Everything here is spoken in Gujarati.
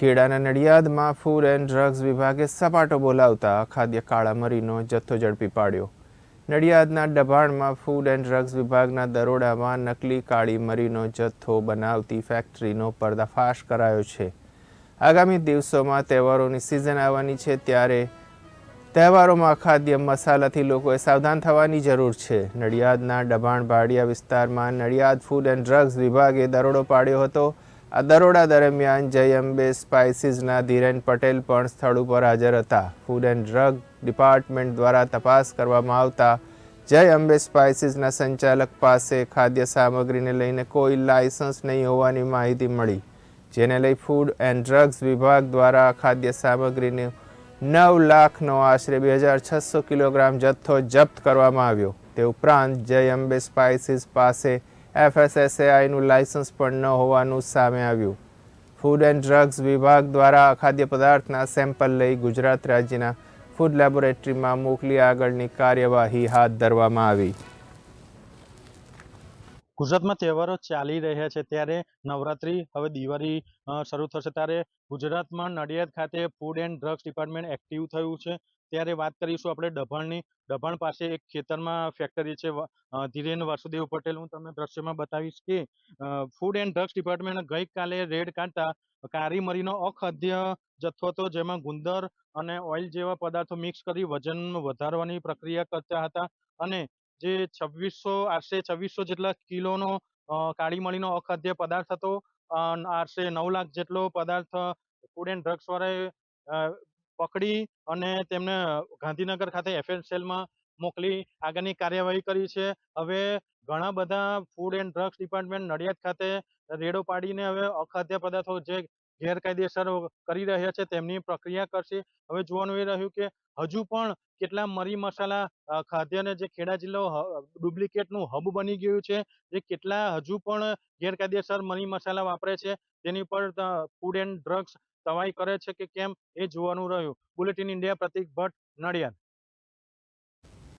ખેડાના નડિયાદમાં ફૂડ એન્ડ ડ્રગ્સ વિભાગે સપાટો બોલાવતા ખાદ્ય કાળા મરીનો જથ્થો ઝડપી પાડ્યો. નડિયાદના ડભાણમાં ફૂડ એન્ડ ડ્રગ્સ વિભાગના દરોડામાં નકલી કાળી મરીનો જથ્થો બનાવતી ફેક્ટરીનો પર્દાફાશ કરાયો છે. આગામી દિવસોમાં તહેવારોની સિઝન આવવાની છે ત્યારે તહેવારોમાં ખાદ્ય મસાલાથી લોકોએ સાવધાન થવાની જરૂર છે. નડિયાદના ડભાણ ભાડિયા વિસ્તારમાં નડિયાદ ફૂડ એન્ડ ડ્રગ્સ વિભાગે દરોડો પાડ્યો હતો. આ દરોડા દરમિયાન જય અંબે સ્પાઇસીસના ધીરેન પટેલ પણ સ્થળ ઉપર હાજર હતા. ફૂડ એન્ડ ડ્રગ ડિપાર્ટમેન્ટ દ્વારા તપાસ કરવામાં આવતા જય અંબે સ્પાઇસીસના સંચાલક પાસે ખાદ્ય સામગ્રીને લઈને કોઈ લાયસન્સ નહીં હોવાની માહિતી મળી, જેને લઈ ફૂડ એન્ડ ડ્રગ્સ વિભાગ દ્વારા ખાદ્ય સામગ્રીને નવ લાખનો આશરે બે હજાર છસો કિલોગ્રામ જથ્થો જપ્ત કરવામાં આવ્યો. તે ઉપરાંત જય અંબે સ્પાઇસીસ પાસે એફએસએસએઆઈનું લાયસન્સ પણ ન હોવાનું સામે આવ્યું. ફૂડ એન્ડ ડ્રગ્સ વિભાગ દ્વારા ખાદ્ય પદાર્થના સેમ્પલ લઈ ગુજરાત રાજ્યના ફૂડ લેબોરેટરીમાં મોકલી આગળની કાર્યવાહી હાથ ધરવામાં આવી. ગુજરાતમાં તહેવારો ચાલી રહ્યા છે. ત્યારે નવરાત્રી હવે દિવાળી શરૂ થશે. ત્યારે ગુજરાતમાં નડિયાદ ખાતે food and drugs department active થયું છે. ત્યારે વાત કરીશું આપણે ડભાણની ડભાણ પાસે એક ખેતરમાં ફેક્ટરી છે. ધીરેન વાસુદેવ પટેલ, હું તમને દ્રશ્યમાં બતાવીશ કે ફૂડ એન્ડ ડ્રગ્સ ડિપાર્ટમેન્ટ ગઈકાલે રેડ કાઢતા કારીમરીનો અખાદ્ય જથ્થો હતો, જેમાં ગુંદર અને ઓઇલ જેવા પદાર્થો મિક્સ કરી વજન વધારવાની પ્રક્રિયા કરતા હતા. અને જે છવ્વીસો આશરે છવ્વીસો જેટલા કિલોનો કાળી મળીનો અખાદ્ય પદાર્થ હતો આશરે નવ લાખ જેટલો પદાર્થ ફૂડ એન્ડ ડ્રગ્સ વાળાએ પકડી અને તેમને ગાંધીનગર ખાતે એફએસએલમાં મોકલી આગળની કાર્યવાહી કરી છે. હવે ઘણા બધા food and drugs department Nadiad ખાતે રેડો પાડીને હવે અખાદ્ય પદાર્થો જે ગેરકાયદેસર કરી રહ્યા છે, તેમની પ્રક્રિયા કરશે. હવે જોવાનું એ રહ્યું કે હજુ પણ કેટલા મરી મસાલા ખાદ્યને જે ખેડા જિલ્લો ડુપ્લિકેટનું હબ બની ગયું છે, જે કેટલા હજુ પણ ગેરકાયદેસર મરી મસાલા વાપરે છે, તેની પર ફૂડ એન્ડ ડ્રગ્સ તવાઈ કરે છે કે કેમ એ જોવાનું રહ્યું. Bulletin India Pratik Bhatt Nadiad.